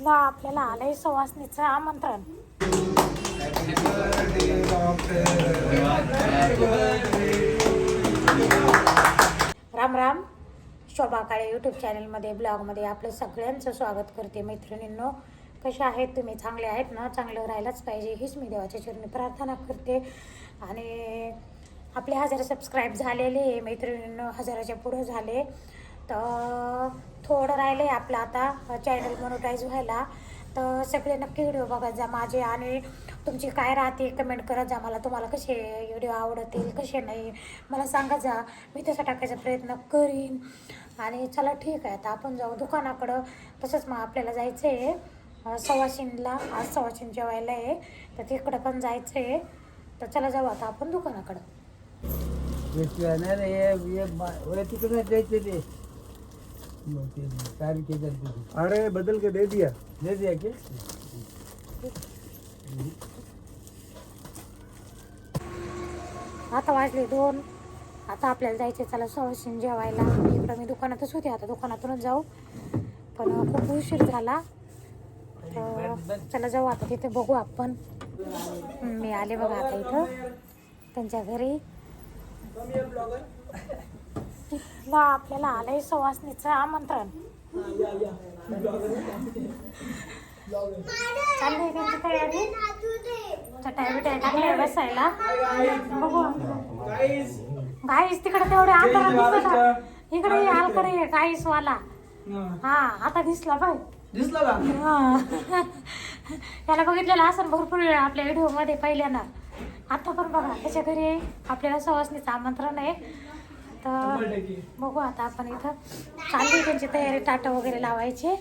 ला आपल्याला आलंय सवासणीचं आमंत्रण. राम राम. शोभा काळे यूट्यूब चॅनलमध्ये ब्लॉगमध्ये आपलं सगळ्यांचं स्वागत करते मैत्रिणींनो. कशा आहेत तुम्ही? चांगले आहेत ना? चांगलं राहायलाच पाहिजे हीच मी देवाच्या चरणी प्रार्थना करते. आणि आपले हजार सबस्क्राईब झालेले मैत्रिणींनो हजाराच्या पुढं झाले. तर थोडं राहिलं आहे आपलं आता चॅनल मोनोटाईज व्हायला. तर सगळे नक्की व्हिडिओ बघत जा माझे आणि तुमची काय राहते कमेंट करत जा. मला तुम्हाला कसे व्हिडिओ आवडतील कसे नाही मला सांगा जा. मी तसं टाकायचा प्रयत्न करीन. आणि चला ठीक आहे आता आपण जाऊ दुकानाकडं. तसंच मग आपल्याला जायचं आहे सवाशिनला. आज सवाशिन जेवायला आहे तर तिकडं पण जायचं आहे तर चला जाऊ आता आपण दुकानाकडं. तिकडे द्यायचे त्याची. अरे बदल के दे दिया। दे द्या की आता वाजले दोन. आता आपल्याला जायचे चला सवाशिन जेवायला. इकडं मी दुकानातच होते आता दुकानातूनच जाऊ. पण खूप उशीर झाला. तर चला जाऊ आता तिथे बघू आपण. मी आले बघा आता इथं त्यांच्या घरी. ला आपल्याला आलंय सवासणीचं आमंत्रण. चाललंय त्यांची तयारी? चटाई बिटाई टाकल्या बसायला. बघू. गाईस तिकडे तेवढे अंतरात दिसला इकडे ये आलकडे गाईस वाला हा. आता दिसला बाय दिसलं का. त्याला बघितलेलं असं भरपूर वेळा आपल्या व्हिडिओमध्ये पहिल्यांदा. आता पण बघा त्याच्या घरी आपल्याला सवासणीचं आमंत्रण आहे. तर बघू आता आपण इथं चालली त्यांची तयारी टाटा वगैरे लावायचे.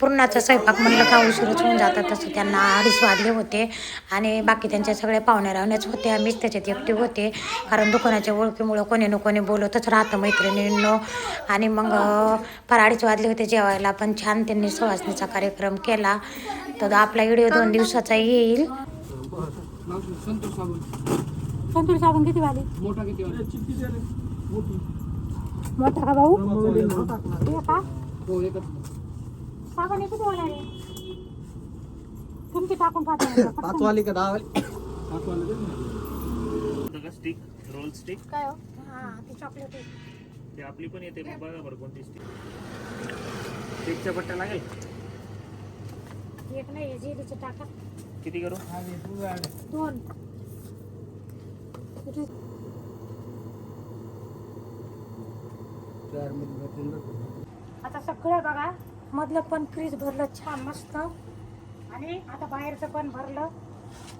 पूर्णाचा स्वयंपाक म्हणलं का उशीरच होऊन जातात तसं त्यांना अडीच वाजले होते. आणि बाकी त्यांच्या सगळ्या पाहुण्या रावण्याच होते. आम्हीच त्याच्यात एकटे होते. कारण दुकानाच्या ओळखीमुळं कोणी ना कोणी बोलतच राहतं मैत्रिणींनो. आणि मग फार अडीच वाजले होते जेवायला पण छान त्यांनी सवासणीचा कार्यक्रम केला. तर आपला व्हिडिओ दोन दिवसाचा येईल. संतोष साबण संतूर साबण किती वाले मोठा किती वाला? मोठा. का भाऊ हे का हो एकच साबण हे किती वाला रे किमती टाकून पाहतो वाली का दहा वाली का स्टिक रोल स्टिक काय हो? हा ती चॉकलेट आहे. ते आपली पण येते मग बघा बरं कोणती स्टिक स्टिकच्या पट्ट्या लागेल? एक नाही जेलीचे टाका. किती करू? दोन. आता सगळं बघा. मधलं पण फ्रीज भरलं छान मस्त. आणि आता बाहेरचं पण भरलं.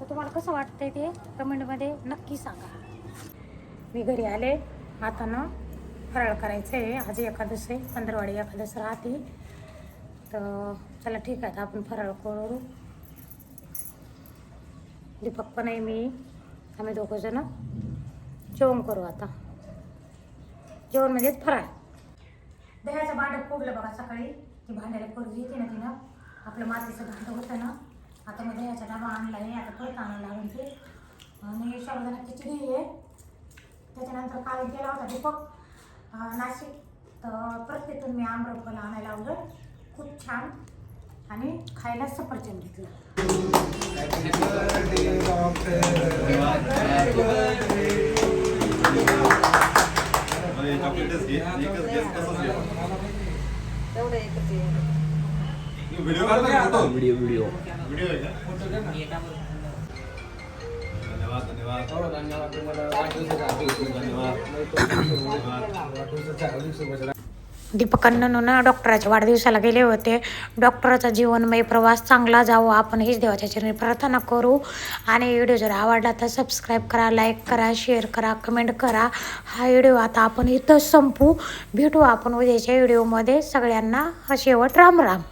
तर तुम्हाला कसं वाटतंय ते कमेंटमध्ये नक्की सांगा. मी घरी आले. आता ना फराळ करायचं आहे आज एकादश आहे. पंधरवाडी एकादश राहते. तर चला ठीक आहे आता आपण फराळ करू. दीपक पण आहे मी. आम्ही दोघं जण. जेवण करू आता. जेवण म्हणजेच फराळ. दह्याचं भांडं फोडलं बघा सकाळी. ती भांड्याला पोरगी येते ना तिनं. आपलं मातीचं भांडं होतं ना आता मी दह्याचा डबा आणला आहे आता परत आणायला लागून ते. आणि शाळेला खिचडी आहे. त्याच्यानंतर काल केला होता दीपक. नाशिक. तर परत तिथून मी आम्रफल आणायला लावलं. खूप छान. आणि खायला सफरचंद घेतलं. व्हिडिओ काढता फोटो? व्हिडिओ व्हिडिओ व्हिडिओ आहे का? धन्यवाद धन्यवाद. हो, धन्यवाद. तुम्हाला वाढदिवसाच्या हार्दिक धन्यवाद. वाढदिवसाच्या हार्दिक शुभेच्छा. दीपकांना ना डॉक्टराच्या वाढदिवसाला गेले होते. डॉक्टराचा जीवनमय प्रवास चांगला जावो. आपण हीच देवाच्या चरणी प्रार्थना करू. आणि व्हिडिओ जर आवडला तर सबस्क्राईब करा लाईक करा शेअर करा कमेंट करा. हा व्हिडिओ आता आपण इथं संपू. भेटू आपण उद्याच्या व्हिडिओमध्ये. सगळ्यांना शेवट राम राम.